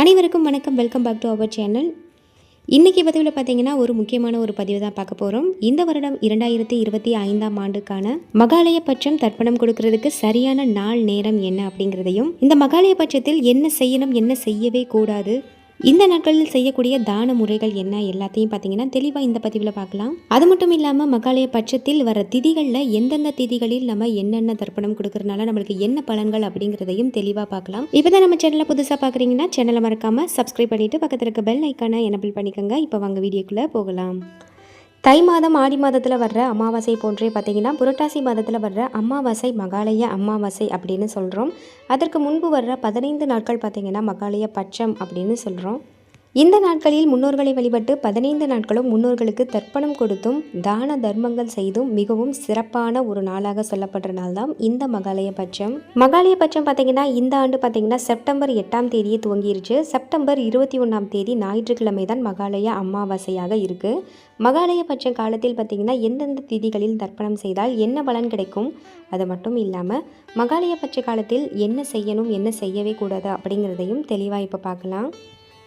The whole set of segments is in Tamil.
அனைவருக்கும் வணக்கம். Welcome back to our channel இன்றைக்கி பதிவில் பார்த்தீங்கன்னா ஒரு முக்கியமான ஒரு பதிவு தான் பார்க்க போகிறோம் இந்த வருடம் இரண்டாயிரத்தி இருபத்தி ஐந்தாம் ஆண்டுக்கான மகாலய பட்சம் தர்ப்பணம் கொடுக்கறதுக்கு சரியான நாள் நேரம் என்ன அப்படிங்கிறதையும் இந்த மகாலய பட்சத்தில் என்ன செய்யணும் என்ன செய்யவே கூடாது இந்த நாட்களில் செய்யக்கூடிய தான முறைகள் என்ன எல்லாத்தையும் பார்த்தீங்கன்னா தெளிவாக இந்த பதிவில் பார்க்கலாம். அது மட்டும் இல்லாமல் மகாலய பட்சத்தில் வர திதிகளில் எந்தெந்த திதிகளில் நம்ம என்னென்ன தர்ப்பணம் கொடுக்கறதுனால நம்மளுக்கு என்ன பலன்கள் அப்படிங்கிறதையும் தெளிவாக பார்க்கலாம். இப்போ தான் நம்ம சேனலை புதுசாக பார்க்குறீங்கன்னா சேனலை மறக்காமல் சப்ஸ்கிரைப் பண்ணிவிட்டு பக்கத்தில் இருக்க பெல் ஐக்கானை எனபிள் பண்ணிக்கோங்க. இப்போ வாங்க வீடியோக்குள்ளே போகலாம். தை மாதம் ஆடி மாதத்தில் வர்ற அமாவாசை போன்றே பார்த்தீங்கன்னா புரட்டாசி மாதத்தில் வர்ற அமாவாசை மகாலய அமாவாசை அப்படின்னு சொல்கிறோம் அதற்கு முன்பு வர்ற பதினைந்து நாட்கள் பார்த்தீங்கன்னா மகாலய பட்சம் அப்படின்னு சொல்கிறோம் இந்த நாட்களில் முன்னோர்களை வழிபட்டு பதினைந்து நாட்களும் முன்னோர்களுக்கு தர்ப்பணம் கொடுத்தும் தான தர்மங்கள் செய்தும் மிகவும் சிறப்பான ஒரு நாளாக சொல்லப்படுற நாள் தான் இந்த மகாலய பட்சம். மகாலய பட்சம் பார்த்தீங்கன்னா இந்த ஆண்டு பார்த்தீங்கன்னா செப்டம்பர் எட்டாம் தேதியே துவங்கிருச்சு. செப்டம்பர் இருபத்தி ஒன்றாம் தேதி ஞாயிற்றுக்கிழமை தான் மகாலய அமாவாசையாக இருக்குது மகாலய காலத்தில் பார்த்தீங்கன்னா எந்தெந்த திதிகளில் தர்ப்பணம் செய்தால் என்ன பலன் கிடைக்கும்? அது மட்டும் இல்லாமல் மகாலய பட்ச காலத்தில் என்ன செய்யணும் என்ன செய்யவே கூடாது அப்படிங்கிறதையும் தெளிவாக இப்போ பார்க்கலாம்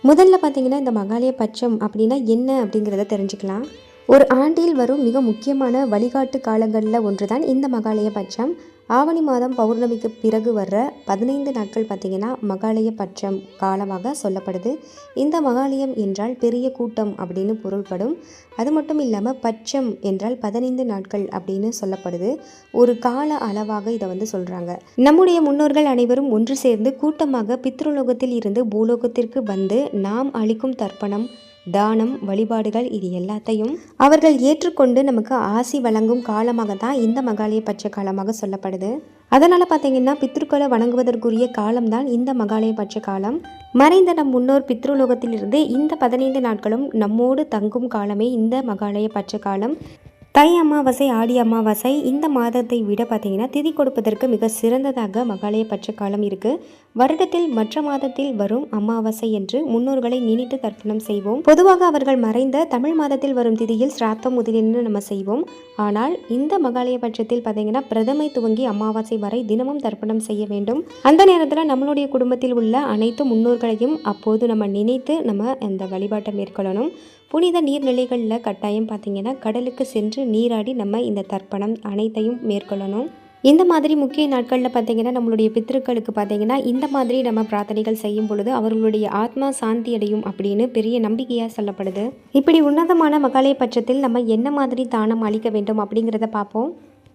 முதல்ல பார்த்தீங்கன்னா இந்த மகாலய பட்சம் அப்படின்னா என்ன அப்படிங்கிறத தெரிஞ்சுக்கலாம். ஒரு ஆண்டில் வரும் மிக முக்கியமான வழிகாட்டு காலங்களில் ஒன்று தான் இந்த மகாலய பட்சம். ஆவணி மாதம் பௌர்ணமிக்கு பிறகு வர்ற பதினைந்து நாட்கள் பார்த்திங்கன்னா மகாலய பட்சம் காலமாக சொல்லப்படுது. இந்த மகாலயம் என்றால் பெரிய கூட்டம் அப்படின்னு பொருள்படும். அது மட்டும் இல்லாமல் பட்சம் என்றால் பதினைந்து நாட்கள் அப்படின்னு சொல்லப்படுது. ஒரு கால அளவாக இதை வந்து சொல்கிறாங்க நம்முடைய முன்னோர்கள் அனைவரும் ஒன்று சேர்ந்து கூட்டமாக பித்ருலோகத்தில் இருந்து பூலோகத்திற்கு வந்து நாம் அளிக்கும் தர்ப்பணம் தானம் வழிபாடுகள் இது எல்லாத்தையும் அவர்கள் ஏற்றுக்கொண்டு நமக்கு ஆசி வழங்கும் காலமாக தான் இந்த மகாலய பட்ச காலமாக சொல்லப்படுது. அதனால் பார்த்தீங்கன்னா பித்ருக்களை வணங்குவதற்குரிய காலம்தான் இந்த மகாலய பட்ச காலம். மறைந்த நம் முன்னோர் பித்ருலோகத்திலிருந்து இந்த பதினைந்து நாட்களும் நம்மோடு தங்கும் காலமே இந்த மகாலய பட்ச காலம். தை அமாவாசை ஆடி அமாவாசை இந்த மாதத்தை விட பார்த்தீங்கன்னா திதி கொடுப்பதற்கு மிக சிறந்ததாக மகாலய பட்ச காலம் இருக்குது வருடத்தில் மற்ற மாதத்தில் வரும் அமாவாசை என்று முன்னோர்களை நினைத்து தர்ப்பணம் செய்வோம். பொதுவாக அவர்கள் மறைந்த தமிழ் மாதத்தில் வரும் திதியில் சிராத்தம் முதலின்னு நம்ம செய்வோம். ஆனால் இந்த மகாலய பட்சத்தில் பார்த்தீங்கன்னா பிரதமை துவங்கி அமாவாசை வரை தினமும் தர்ப்பணம் செய்ய வேண்டும். அந்த நேரத்தில் நம்மளுடைய குடும்பத்தில் உள்ள அனைத்து முன்னோர்களையும் அப்போது நம்ம நினைத்து நம்ம அந்த வழிபாட்டை மேற்கொள்ளணும். புனித நீர்நிலைகளில் கட்டாயம் பார்த்தீங்கன்னா கடலுக்கு சென்று நீராடி நம்ம இந்த தர்ப்பணம் அனைத்தையும் மேற்கொள்ளணும். இந்த மாதிரி முக்கிய நாட்களில் பார்த்தீங்கன்னா நம்மளுடைய பித்திருக்களுக்கு பார்த்தீங்கன்னா இந்த மாதிரி நம்ம பிரார்த்தனைகள் செய்யும் பொழுது அவர்களுடைய ஆத்மா சாந்தி அடையும் அப்படின்னு பெரிய நம்பிக்கையாக சொல்லப்படுது. இப்படி உன்னதமான மகாலய பட்சத்தில் நம்ம என்ன மாதிரி தானம் அளிக்க வேண்டும் அப்படிங்கிறத பார்ப்போம்.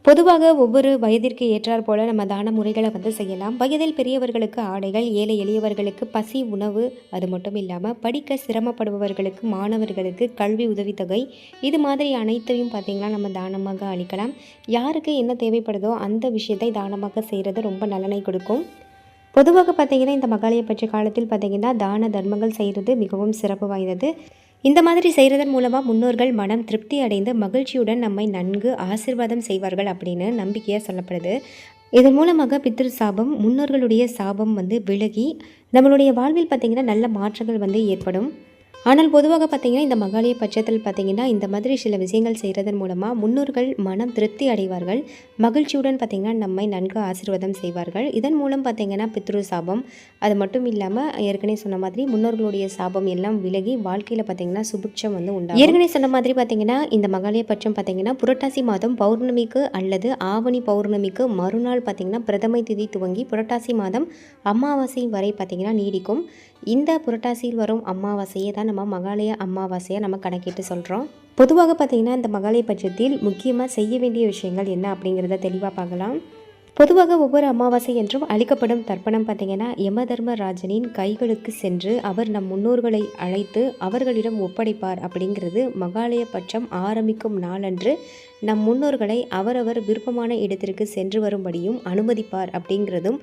பொதுவாக ஒவ்வொரு வயதிற்கு ஏற்றாற் போல நம்ம தான முறைகளை வந்து செய்யலாம். வயதில் பெரியவர்களுக்கு ஆடைகள் ஏழை எளியவர்களுக்கு பசி உணவு அது மட்டும் இல்லாமல் படிக்க சிரமப்படுபவர்களுக்கு மாணவர்களுக்கு கல்வி உதவித்தொகை இது மாதிரி அனைத்தையும் பார்த்திங்கன்னா நம்ம தானமாக அளிக்கலாம். யாருக்கு என்ன தேவைப்படுதோ அந்த விஷயத்தை தானமாக செய்கிறது ரொம்ப நலனை கொடுக்கும். பொதுவாக பார்த்திங்கன்னா இந்த மகாலய பற்றிய காலத்தில் பார்த்திங்கன்னா தான தர்மங்கள் செய்கிறது மிகவும் சிறப்பு வாய்ந்தது. இந்த மாதிரி செய்கிறதன் மூலமாக முன்னோர்கள் மனம் திருப்தி அடைந்து மகிழ்ச்சியுடன் நம்மை நன்கு ஆசிர்வாதம் செய்வார்கள் அப்படின்னு நம்பிக்கையாக சொல்லப்படுது. இதன் மூலமாக பித்ரு சாபம் முன்னோர்களுடைய சாபம் வந்து விலகி நம்மளுடைய வாழ்வில் பார்த்திங்கன்னா நல்ல மாற்றங்கள் வந்து ஏற்படும். ஆனால் பொதுவாக பார்த்திங்கன்னா இந்த மகாலய பட்சத்தில் பார்த்திங்கன்னா இந்த மாதிரி சில விஷயங்கள் செய்கிறதன் மூலமாக முன்னோர்கள் மனம் திருப்தி அடைவார்கள். மகிழ்ச்சியுடன் பார்த்திங்கன்னா நம்மை நன்கு ஆசீர்வாதம் செய்வார்கள். இதன் மூலம் பார்த்திங்கன்னா பித்ரு சாபம் அது மட்டும் இல்லாமல் ஏற்கனவே சொன்ன மாதிரி முன்னோர்களுடைய சாபம் எல்லாம் விலகி வாழ்க்கையில் பார்த்திங்கன்னா சுபிக்ஷம் வந்து உண்டாகும். ஏற்கனவே சொன்ன மாதிரி பார்த்திங்கன்னா இந்த மகாலய பட்சம் பார்த்திங்கன்னா புரட்டாசி மாதம் பௌர்ணமிக்கு அல்லது ஆவணி பௌர்ணமிக்கு மறுநாள் பார்த்திங்கன்னா பிரதமை திதி துவங்கி புரட்டாசி மாதம் அமாவாசை வரை பார்த்திங்கன்னா நீடிக்கும். இந்த புரட்டாசியில் வரும் அமாவாசையை தான் நம்ம மகாலய அமாவாசையை நம்ம கணக்கிட்டு சொல்கிறோம் பொதுவாக பார்த்திங்கன்னா இந்த மகாலய பட்சத்தில் முக்கியமாக செய்ய வேண்டிய விஷயங்கள் என்ன அப்படிங்கிறத தெளிவாக பார்க்கலாம். பொதுவாக ஒவ்வொரு அமாவாசை என்றும் அளிக்கப்படும் தர்ப்பணம் பார்த்திங்கன்னா யம தர்மராஜனின் கைகளுக்கு சென்று அவர் நம் முன்னோர்களை அழைத்து அவர்களிடம் ஒப்படைப்பார் அப்படிங்கிறது மகாலய பட்சம் ஆரம்பிக்கும் நாளன்று நம் முன்னோர்களை அவரவர் விருப்பமான இடத்திற்கு சென்று வரும்படியும் அனுமதிப்பார் அப்படிங்கிறதும்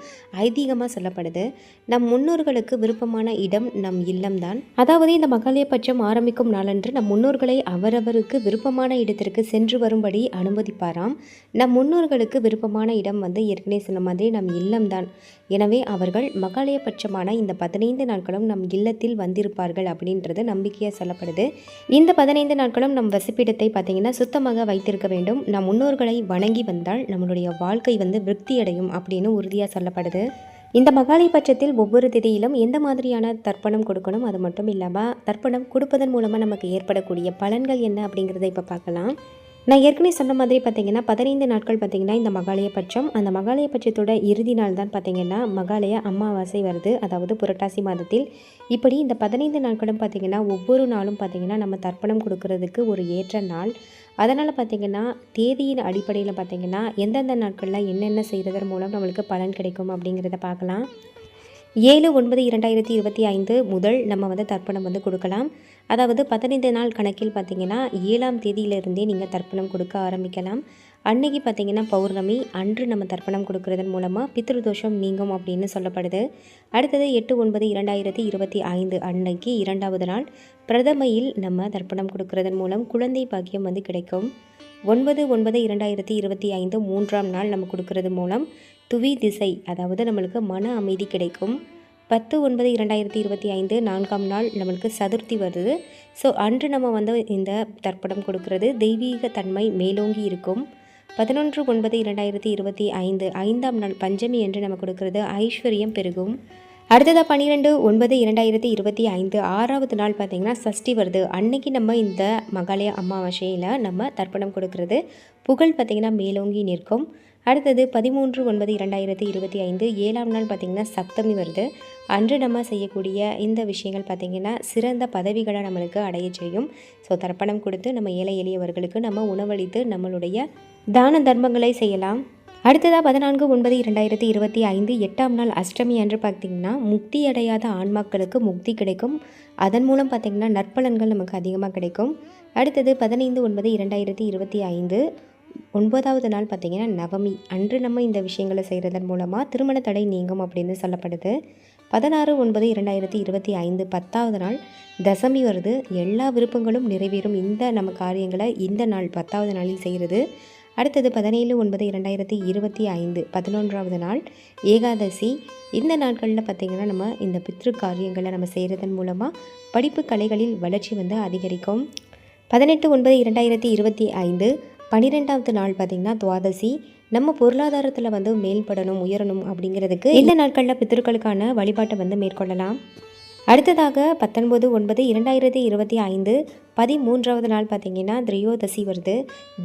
ஐதீகமாக சொல்லப்படுது. நம் முன்னோர்களுக்கு விருப்பமான இடம் நம் இல்லம்தான். அதாவது இந்த மகாலய பட்சம் ஆரம்பிக்கும் நாளன்று நம் முன்னோர்களை அவரவருக்கு விருப்பமான இடத்திற்கு சென்று வரும்படி அனுமதிப்பாராம். நம் முன்னோர்களுக்கு விருப்பமான இடம் வந்து ஏற்கனவே சொன்ன மாதிரி நம் இல்லம்தான். எனவே அவர்கள் மகாலய பட்சமான இந்த பதினைந்து நாட்களும் நம் இல்லத்தில் வந்திருப்பார்கள் அப்படின்றது நம்பிக்கையாக சொல்லப்படுது. இந்த பதினைந்து நாட்களும் நம் வசிப்பிடத்தை பார்த்தீங்கன்னா சுத்தமாக வைத்திருக்க வேண்டும். நம் முன்னோர்களை வணங்கி வந்தால் நம்மளுடைய வாழ்க்கை வந்து விருத்தி அடையும் அப்படின்னு உறுதியாக சொல்லப்படுது. இந்த மகாலய பட்சத்தில் ஒவ்வொரு திதியிலும் எந்த மாதிரியான தர்ப்பணம் கொடுக்கணும்? அது மட்டும் இல்லாமல் தர்ப்பணம் கொடுப்பதன் மூலமாக நமக்கு ஏற்படக்கூடிய பலன்கள் என்ன அப்படிங்கிறத இப்போ பார்க்கலாம். நான் ஏற்கனவே சொன்ன மாதிரி பார்த்தீங்கன்னா பதினைந்து நாட்கள் பார்த்தீங்கன்னா இந்த மகாலய பட்சம் அந்த மகாலய பட்சத்தோட இறுதி நாள் தான் பார்த்தீங்கன்னா மகாலய அமாவாசை வருது. அதாவது புரட்டாசி மாதத்தில். இப்படி இந்த பதினைந்து நாட்களும் பார்த்தீங்கன்னா ஒவ்வொரு நாளும் பார்த்தீங்கன்னா நம்ம தர்ப்பணம் கொடுக்கறதுக்கு ஒரு ஏற்ற நாள். அதனால் பார்த்தீங்கன்னா தேதியின் அடிப்படையில் பார்த்தீங்கன்னா எந்தெந்த நாட்களில் என்னென்ன செய்கிறதன் மூலம் நம்மளுக்கு பலன் கிடைக்கும் அப்படிங்கிறத பார்க்கலாம். ஏழு ஒன்பது இரண்டாயிரத்தி இருபத்தி ஐந்து முதல் நம்ம வந்து தர்ப்பணம் வந்து கொடுக்கலாம். அதாவது பதினைந்து நாள் கணக்கில் பார்த்தீங்கன்னா ஏழாம் தேதியிலிருந்தே நீங்கள் தர்ப்பணம் கொடுக்க ஆரம்பிக்கலாம். அன்னைக்கு பார்த்தீங்கன்னா பௌர்ணமி அன்று நம்ம தர்ப்பணம் கொடுக்கறதன் மூலமாக பித்ருதோஷம் நீங்கும் அப்படின்னு சொல்லப்படுது. அடுத்தது எட்டு ஒன்பது இரண்டாயிரத்தி இருபத்தி ஐந்து அன்னைக்கு இரண்டாவது நாள் பிரதமையில் நம்ம தர்ப்பணம் கொடுக்கறதன் மூலம் குழந்தை பாக்கியம் வந்து கிடைக்கும். ஒன்பது ஒன்பது இரண்டாயிரத்தி இருபத்தி ஐந்து மூன்றாம் நாள் நம்ம கொடுக்கறது மூலம் துவி திசை அதாவது நம்மளுக்கு மன அமைதி கிடைக்கும். பத்து ஒன்பது இரண்டாயிரத்தி இருபத்தி ஐந்து நான்காம் நாள் நம்மளுக்கு சதுர்த்தி வருது. ஸோ அன்று நம்ம வந்து இந்த தர்ப்பணம் கொடுக்கறது தெய்வீக தன்மை மேலோங்கி இருக்கும். பதினொன்று ஒன்பது இரண்டாயிரத்தி இருபத்தி ஐந்து ஐந்தாம் நாள் பஞ்சமி என்று நம்ம கொடுக்கறது ஐஸ்வர்யம் பெருகும். அடுத்ததாக பன்னிரெண்டு ஒன்பது இரண்டாயிரத்தி இருபத்தி ஐந்து ஆறாவது நாள் பார்த்திங்கன்னா சஷ்டி வருது. அன்னைக்கு நம்ம இந்த மகாலய அமாவாசையில் நம்ம தர்ப்பணம் கொடுக்கறது. புகழ் பார்த்திங்கன்னா மேலோங்கி நிற்கும். அடுத்தது பதிமூன்று ஒன்பது இரண்டாயிரத்தி இருபத்தி ஐந்து ஏழாம் நாள் பார்த்திங்கன்னா சப்தமி வருது. அன்று நம்ம செய்யக்கூடிய இந்த விஷயங்கள் பார்த்திங்கன்னா சிறந்த பதவிகளை நம்மளுக்கு அடைய செய்யும். ஸோ தர்ப்பணம் கொடுத்து நம்ம ஏழை எளியவர்களுக்கு நம்ம உணவளித்து நம்மளுடைய தான தர்மங்களை செய்யலாம். அடுத்ததாக பதினான்கு ஒன்பது இரண்டாயிரத்தி இருபத்தி ஐந்து எட்டாம் நாள் அஷ்டமி அன்று பார்த்திங்கன்னா முக்தி அடையாத ஆன்மாக்களுக்கு முக்தி கிடைக்கும். அதன் மூலம் பார்த்திங்கன்னா நற்பலன்கள் நமக்கு அதிகமாக கிடைக்கும். அடுத்தது பதினைந்து ஒன்பது இரண்டாயிரத்தி இருபத்தி ஐந்து ஒன்பதாவது நாள் பார்த்திங்கன்னா நவமி. அன்று நம்ம இந்த விஷயங்களை செய்கிறதன் மூலமாக திருமண தடை நீங்கும் அப்படின்னு சொல்லப்படுது. பதினாறு ஒன்பது இரண்டாயிரத்தி இருபத்தி ஐந்து பத்தாவது நாள் தசமி வருது. எல்லா விருப்பங்களும் நிறைவேறும் இந்த நம்ம காரியங்களை இந்த நாள் பத்தாவது நாளில் செய்கிறது அடுத்தது பதினேழு ஒன்பது இரண்டாயிரத்தி இருபத்தி ஐந்து பதினொன்றாவது நாள் ஏகாதசி. இந்த நாட்களில் பார்த்திங்கன்னா நம்ம இந்த பித்ரு காரியங்களை நம்ம செய்கிறதன் மூலமாக படிப்பு கலைகளில் வளர்ச்சி வந்து அதிகரிக்கும். பதினெட்டு ஒன்பது இரண்டாயிரத்தி இருபத்தி ஐந்து பன்னிரெண்டாவது நாள் பார்த்திங்கன்னா துவாதசி. நம்ம பொருளாதாரத்தில் வந்து மேம்படணும் உயரணும் அப்படிங்கிறதுக்கு இந்த நாட்களில் பித்தர்களுக்கான வழிபாட்டை வந்து மேற்கொள்ளலாம். அடுத்ததாக பத்தொன்பது ஒன்பது இரண்டாயிரத்தி இருபத்தி ஐந்து பதிமூன்றாவது நாள் பார்த்தீங்கன்னா திரையோதசி வருது.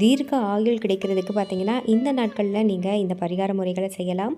தீர்க்க ஆயுள் கிடைக்கிறதுக்கு பார்த்தீங்கன்னா இந்த நாட்களில் நீங்கள் இந்த பரிகார முறைகளை செய்யலாம்.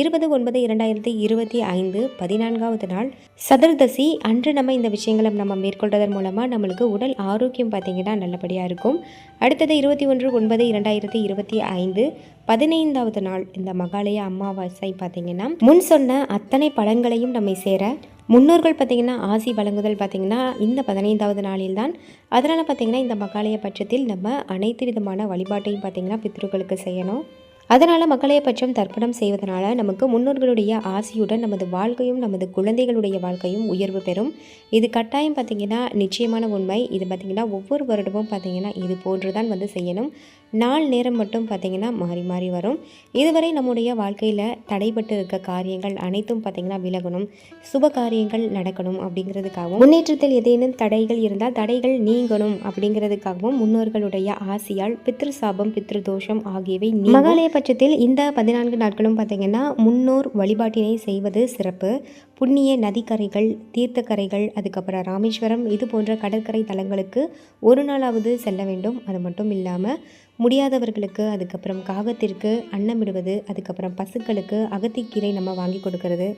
இருபது ஒன்பது இரண்டாயிரத்தி இருபத்தி ஐந்து பதினான்காவது நாள். சதுர்தசி அன்று நம்ம இந்த விஷயங்களை நம்ம மேற்கொள்வதன் மூலமாக நம்மளுக்கு உடல் ஆரோக்கியம் பார்த்திங்கன்னா நல்லபடியாக இருக்கும். அடுத்தது இருபத்தி ஒன்று ஒன்பது இரண்டாயிரத்தி இருபத்தி ஐந்து பதினைந்தாவது நாள். இந்த மகாலய அமாவாசை பார்த்திங்கன்னா முன் சொன்ன அத்தனை பழங்களையும் நம்மை சேர முன்னோர்கள் பார்த்திங்கன்னா ஆசி வழங்குதல் பார்த்திங்கன்னா இந்த பதினைந்தாவது நாளில் தான் அதனால் பார்த்திங்கன்னா இந்த மகாலய பட்சத்தில் நம்ம அனைத்து விதமான வழிபாட்டையும் பார்த்திங்கன்னா பித்ருக்களுக்கு செய்யணும். அதனால் மக்களைய பட்சம் தர்ப்பணம் செய்வதனால நமக்கு முன்னோர்களுடைய ஆசையுடன் நமது வாழ்க்கையும் நமது குழந்தைகளுடைய வாழ்க்கையும் உயர்வு பெறும். இது கட்டாயம் பார்த்திங்கன்னா நிச்சயமான உண்மை. இது பார்த்திங்கன்னா ஒவ்வொரு வருடமும் பார்த்திங்கன்னா இது போன்று தான் வந்து செய்யணும். நாள் நேரம் மட்டும் பார்த்திங்கன்னா மாறி மாறி வரும். இதுவரை நம்முடைய வாழ்க்கையில் தடைப்பட்டு இருக்க காரியங்கள் அனைத்தும் பார்த்திங்கன்னா விலகணும். சுப காரியங்கள் நடக்கணும் அப்படிங்கிறதுக்காகவும் முன்னேற்றத்தில் ஏதேனும் தடைகள் இருந்தால் தடைகள் நீங்கணும் அப்படிங்கிறதுக்காகவும் முன்னோர்களுடைய ஆசையால் பித்ரு சாபம் பித்ரு தோஷம் ஆகியவை மகாலய பட்சத்தில் இந்த பதினான்கு நாட்களும் பார்த்திங்கன்னா முன்னோர் வழிபாட்டினை செய்வது சிறப்பு. புண்ணிய நதிக்கரைகள் தீர்த்தக்கரைகள் அதுக்கப்புறம் ராமேஸ்வரம் இது போன்ற கடற்கரை தலங்களுக்கு ஒரு நாளாவது செல்ல வேண்டும். அது மட்டும் இல்லாமல் முடியாதவர்களுக்கு அதுக்கப்புறம் காகத்திற்கு அன்னமிடுவது அதுக்கப்புறம் பசுக்களுக்கு அகத்திக்கீரை நம்ம வாங்கி கொடுக்கறது.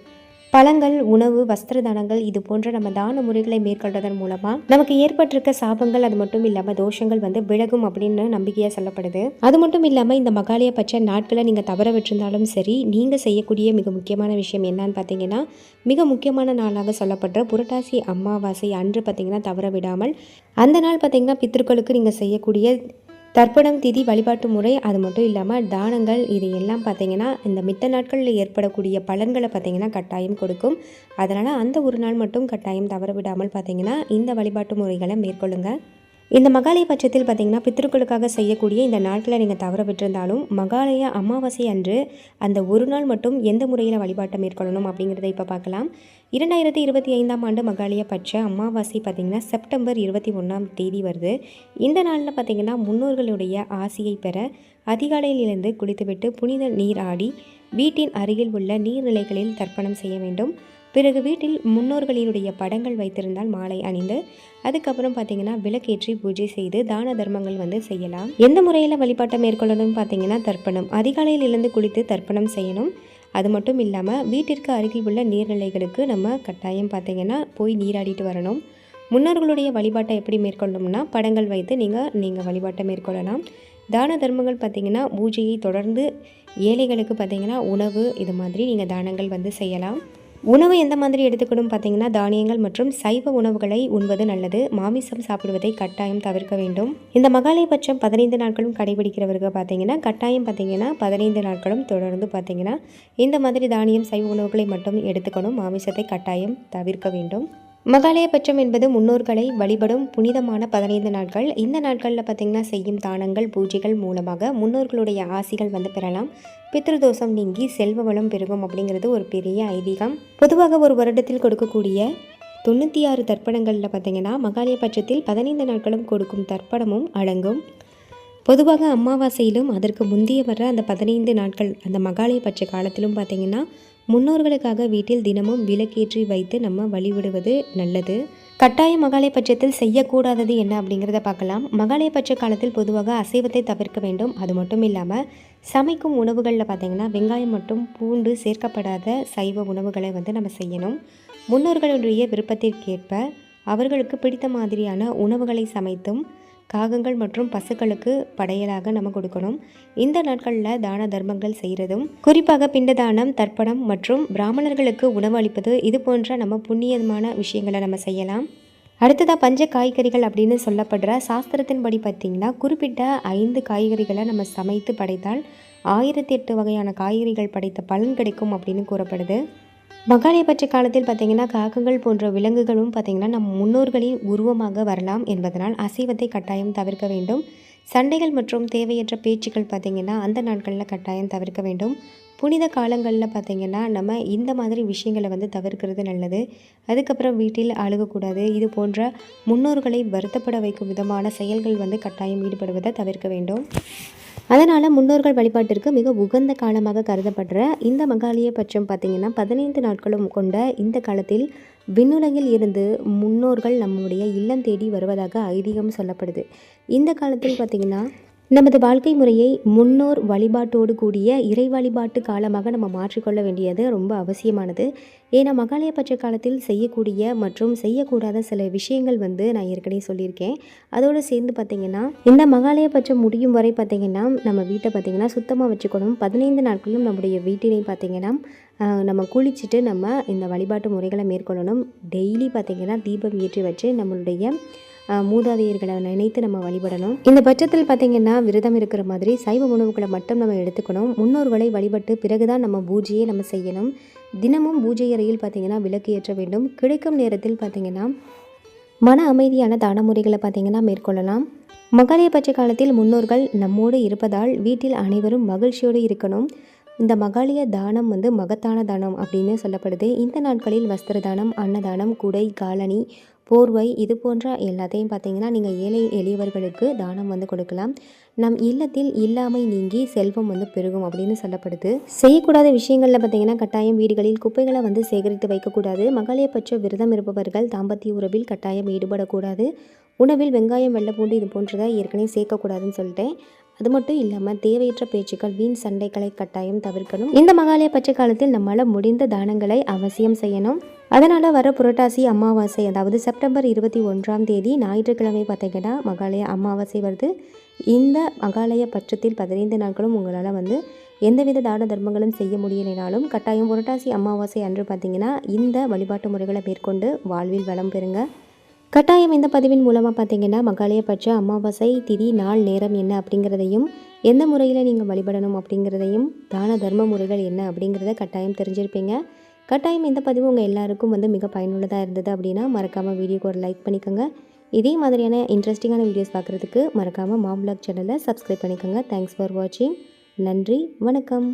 பழங்கள் உணவு வஸ்திர தானங்கள் இது போன்ற நம்ம தான முறைகளை மேற்கொள்வதன் மூலமாக நமக்கு ஏற்பட்டிருக்க சாபங்கள் அது மட்டும் இல்லாமல் தோஷங்கள் வந்து விலகும் அப்படின்னு நம்பிக்கையாக சொல்லப்படுது. அது மட்டும் இல்லாமல் இந்த மகாலய பட்ச நாட்களை நீங்கள் தவற விட்டிருந்தாலும் சரி நீங்கள் செய்யக்கூடிய மிக முக்கியமான விஷயம் என்னன்னு பார்த்தீங்கன்னா மிக முக்கியமான நாளாக சொல்லப்படுற புரட்டாசி அமாவாசை அன்று பார்த்தீங்கன்னா தவற விடாமல் அந்த நாள் பார்த்தீங்கன்னா பித்திருக்களுக்கு நீங்கள் செய்யக்கூடிய தர்ப்பணம் திதி வழிபாட்டு முறை அது மட்டும் இல்லாமல் தானங்கள் இது எல்லாம் பார்த்திங்கன்னா இந்த மித்த நாட்களில் ஏற்படக்கூடிய பலன்களை பார்த்திங்கன்னா கட்டாயம் கொடுக்கும். அதனால் அந்த ஒரு நாள் மட்டும் கட்டாயம் தவற விடாமல் பார்த்திங்கன்னா இந்த வழிபாட்டு முறைகளை மேற்கொள்ளுங்கள் இந்த மகாலய பட்சத்தில் பார்த்தீங்கன்னா பித்திருக்களுக்காக செய்யக்கூடிய இந்த நாட்களை நீங்கள் தவற விட்டிருந்தாலும் மகாலய அமாவாசை அன்று அந்த ஒரு நாள் மட்டும் எந்த முறையில் வழிபாட்டை மேற்கொள்ளணும் அப்படிங்கிறத இப்போ பார்க்கலாம். இரண்டாயிரத்தி இருபத்தி ஐந்தாம் ஆண்டு மகாலய பட்ச அமாவாசை பார்த்திங்கன்னா செப்டம்பர் இருபத்தி ஒன்றாம் தேதி வருது. இந்த நாளில் பார்த்திங்கன்னா முன்னோர்களுடைய ஆசையை பெற அதிகாலையிலிருந்து குளித்துவிட்டு புனித நீர் ஆடி வீட்டின் அருகில் உள்ள நீர்நிலைகளில் தர்ப்பணம் செய்ய வேண்டும். பிறகு வீட்டில் முன்னோர்களினுடைய படங்கள் வைத்திருந்தால் மாலை அணிந்து அதுக்கப்புறம் பார்த்தீங்கன்னா விளக்கேற்றி பூஜை செய்து தான தர்மங்கள் வந்து செய்யலாம். எந்த முறையில் வழிபாட்டை மேற்கொள்ளணும்னு பார்த்தீங்கன்னா தர்ப்பணம். அதிகாலையில் இருந்து குளித்து தர்ப்பணம் செய்யணும். அது மட்டும் இல்லாமல் வீட்டிற்கு அருகில் உள்ள நீர்நிலைகளுக்கு நம்ம கட்டாயம் பார்த்தீங்கன்னா போய் நீராடிட்டு வரணும். முன்னோர்களுடைய வழிபாட்டை எப்படி மேற்கொள்ளணும்னா படங்கள் வைத்து நீங்கள் நீங்கள் வழிபாட்டை மேற்கொள்ளலாம். தான தர்மங்கள் பார்த்திங்கன்னா பூஜையை தொடர்ந்து ஏழைகளுக்கு பார்த்திங்கன்னா உணவு இது மாதிரி நீங்கள் தானங்கள் வந்து செய்யலாம். உணவு எந்த மாதிரி எடுத்துக்கணும் பார்த்தீங்கன்னா தானியங்கள் மற்றும் சைவ உணவுகளை உண்பது நல்லது. மாமிசம் சாப்பிடுவதை கட்டாயம் தவிர்க்க வேண்டும். இந்த மகாலயபட்சம் பதினைந்து நாட்களும் கடைபிடிக்கிறவர்கள் பார்த்தீங்கன்னா கட்டாயம் பார்த்தீங்கன்னா பதினைந்து நாட்களும் தொடர்ந்து பார்த்தீங்கன்னா இந்த மாதிரி தானியம் சைவ உணவுகளை மட்டும் எடுத்துக்கணும். மாமிசத்தை கட்டாயம் தவிர்க்க வேண்டும். மகாலயபட்சம் என்பது முன்னோர்களை வழிபடும் புனிதமான பதினைந்து நாட்கள். இந்த நாட்களில் பார்த்திங்கன்னா செய்யும் தானங்கள் பூஜைகள் மூலமாக முன்னோர்களுடைய ஆசிகள் வந்து பெறலாம். பித்ருதோஷம் நீங்கி செல்வ வளம் பெருகும் அப்படிங்கிறது ஒரு பெரிய ஐதீகம். பொதுவாக ஒரு வருடத்தில் கொடுக்கக்கூடிய தொண்ணூற்றி ஆறு தர்ப்பணங்களில் பார்த்திங்கன்னா மகாலயபட்சத்தில் பதினைந்து நாட்களும் கொடுக்கும் தர்ப்பணமும் அடங்கும். பொதுவாக அமாவாசையிலும் அதற்கு முந்தைய வர அந்த பதினைந்து நாட்கள் அந்த மகாலயபட்ச காலத்திலும் பார்த்திங்கன்னா முன்னோர்களுக்காக வீட்டில் தினமும் விளக்கேற்றி வைத்து நம்ம வழிவிடுவது நல்லது. கட்டாய மகாலய பட்சத்தில் செய்யக்கூடாதது என்ன அப்படிங்கிறத பார்க்கலாம். மகாலய பட்ச காலத்தில் பொதுவாக அசைவத்தை தவிர்க்க வேண்டும். அது மட்டும் இல்லாமல் சமைக்கும் உணவுகளில் பார்த்திங்கன்னா வெங்காயம் மற்றும் பூண்டு சேர்க்கப்படாத சைவ உணவுகளை வந்து நம்ம செய்யணும். முன்னோர்களுடைய விருப்பத்திற்கேற்ப அவர்களுக்கு பிடித்த மாதிரியான உணவுகளை சமைத்தும் காகங்கள் மற்றும் பசுக்களுக்கு படையலாக நம்ம கொடுக்கணும். இந்த நாட்களில் தான தர்மங்கள் செய்கிறதும் குறிப்பாக பிண்டதானம் தர்ப்பணம் மற்றும் பிராமணர்களுக்கு உணவு அளிப்பது இது போன்ற நம்ம புண்ணியமான விஷயங்களை நம்ம செய்யலாம். அடுத்ததாக பஞ்ச காய்கறிகள் அப்படின்னு சொல்லப்படுற சாஸ்திரத்தின்படி பார்த்திங்கன்னா குறிப்பிட்ட ஐந்து காய்கறிகளை நம்ம சமைத்து படைத்தால் ஆயிரத்தி எட்டு வகையான காய்கறிகள் படைத்த பலன் கிடைக்கும் அப்படின்னு கூறப்படுது. பற்றி காலத்தில் பார்த்திங்கன்னா காகங்கள் போன்ற விலங்குகளும் பார்த்திங்கன்னா நம் முன்னோர்களின் உருவமாக வரலாம் என்பதனால் அசைவத்தை கட்டாயம் தவிர்க்க வேண்டும். சண்டைகள் மற்றும் தேவையற்ற பேச்சுக்கள் பார்த்திங்கன்னா அந்த நாட்களில் கட்டாயம் தவிர்க்க வேண்டும். புனித காலங்களில் பார்த்திங்கன்னா நம்ம இந்த மாதிரி விஷயங்களை வந்து தவிர்க்கிறது நல்லது. அதுக்கப்புறம் வீட்டில் அழுகக்கூடாது. இது போன்ற முன்னோர்களை வருத்தப்பட வைக்கும் விதமான செயல்கள் வந்து கட்டாயம் ஈடுபடுவதை தவிர்க்க வேண்டும். அதனால் முன்னோர்கள் வழிபாட்டிற்கு மிக உகந்த காலமாக கருதப்படுற இந்த மகாலிய பட்சம் பார்த்திங்கன்னா பதினைந்து நாட்களும் கொண்ட இந்த காலத்தில் விண்ணுலகில் இருந்து முன்னோர்கள் நம்முடைய இல்லம் தேடி வருவதாக ஐதீகம் சொல்லப்படுது. இந்த காலத்தில் பார்த்திங்கன்னா நமது வாழ்க்கை முறையை முன்னோர் வழிபாட்டோடு கூடிய இறை வழிபாட்டு காலமாக நம்ம மாற்றிக்கொள்ள வேண்டியது ரொம்ப அவசியமானது. ஏன்னா மகாலயபட்ச காலத்தில் செய்யக்கூடிய மற்றும் செய்யக்கூடாத சில விஷயங்கள் வந்து நான் ஏற்கனவே சொல்லியிருக்கேன். அதோடு சேர்ந்து பார்த்திங்கன்னா இந்த மகாலயபட்சம் முடியும் வரை பார்த்திங்கன்னா நம்ம வீட்டை பார்த்திங்கன்னா சுத்தமாக வச்சுக்கணும். பதினைந்து நாட்களும் நம்முடைய வீட்டினை பார்த்திங்கன்னா நம்ம குளிச்சுட்டு நம்ம இந்த வழிபாட்டு முறைகளை மேற்கொள்ளணும். டெய்லி பார்த்திங்கன்னா தீபம் ஏற்றி வச்சு நம்மளுடைய மூதாதையர்களை நினைத்து நம்ம வழிபடணும். இந்த பட்சத்தில் பார்த்தீங்கன்னா விரதம் இருக்கிற மாதிரி சைவ உணவுகளை மட்டும் நம்ம எடுத்துக்கணும். முன்னோர்களை வழிபட்டு பிறகுதான் நம்ம பூஜையை நம்ம செய்யணும். தினமும் பூஜை அறையில் பார்த்திங்கன்னா விளக்கு ஏற்ற வேண்டும். கிடைக்கும் நேரத்தில் பார்த்திங்கன்னா மன அமைதியான தான முறைகளை பார்த்திங்கன்னா மேற்கொள்ளலாம். மகாலய பட்ச காலத்தில் முன்னோர்கள் நம்மோடு இருப்பதால் வீட்டில் அனைவரும் மகிழ்ச்சியோடு இருக்கணும். இந்த மகாலய தானம் வந்து மகத்தான தானம் அப்படின்னு சொல்லப்படுது. இந்த நாட்களில் வஸ்திர தானம் அன்னதானம் குடை காலனி போர்வை இது போன்ற எல்லாத்தையும் பார்த்தீங்கன்னா நீங்கள் ஏழை எளியவர்களுக்கு தானம் வந்து கொடுக்கலாம். நம் இல்லத்தில் இல்லாமை நீங்கி செல்வம் வந்து பெருகும் அப்படின்னு சொல்லப்படுது. செய்யக்கூடாத விஷயங்களில் பார்த்தீங்கன்னா கட்டாயம் வீடுகளில் குப்பைகளை வந்து சேகரித்து வைக்கக்கூடாது. மகளிர் விரதம் இருப்பவர்கள் தாம்பத்திய உறவில் கட்டாயம் ஈடுபடக்கூடாது. உணவில் வெங்காயம் வெள்ளைப்பூண்டு இது போன்றதை ஏற்கனவே சேர்க்கக்கூடாதுன்னு சொல்லிட்டேன். அது மட்டும் இல்லாமல் தேவையற்ற பேச்சுக்கள் வீண் சண்டைகளை கட்டாயம் தவிர்க்கணும். இந்த மகாலய பச்சை காலத்தில் நம்மளால் முடிந்த தானங்களை அவசியம் செய்யணும். அதனால் வர புரட்டாசி அமாவாசை அதாவது செப்டம்பர் இருபத்தி ஒன்றாம் தேதி ஞாயிற்றுக்கிழமை பார்த்தீங்கன்னா மகாலய அமாவாசை வருது. இந்த மகாலய பட்சத்தில் பதினைந்து நாட்களும் உங்களால் வந்து எந்தவித தான தர்மங்களும் செய்ய முடியலைனாலும் கட்டாயம் புரட்டாசி அமாவாசை அன்று பார்த்தீங்கன்னா இந்த வழிபாட்டு முறைகளை மேற்கொண்டு வாழ்வில் வளம் பெறுங்க. கட்டாயம் இந்த பதிவின் மூலமாக பார்த்தீங்கன்னா மகாலய பட்ச அமாவாசை திதி நாள் நேரம் என்ன அப்படிங்கிறதையும் எந்த முறையில் நீங்கள் வழிபடணும் அப்படிங்கிறதையும் தான தர்ம முறைகள் என்ன அப்படிங்கிறத கட்டாயம் தெரிஞ்சிருப்பீங்க. கட்டாயம் இந்த பதிவு உங்கள் எல்லாருக்கும் வந்து மிக பயனுள்ளதாக இருந்தது அப்படின்னா மறக்காமல் வீடியோக்கு ஒரு லைக் பண்ணிக்கோங்க. இதே மாதிரியான இன்ட்ரெஸ்டிங்கான வீடியோஸ் பார்க்குறதுக்கு மறக்காமல் மாம் சேனலை சப்ஸ்கிரைப் பண்ணிக்கோங்க. தேங்க்ஸ் ஃபார் வாட்சிங் நன்றி வணக்கம்.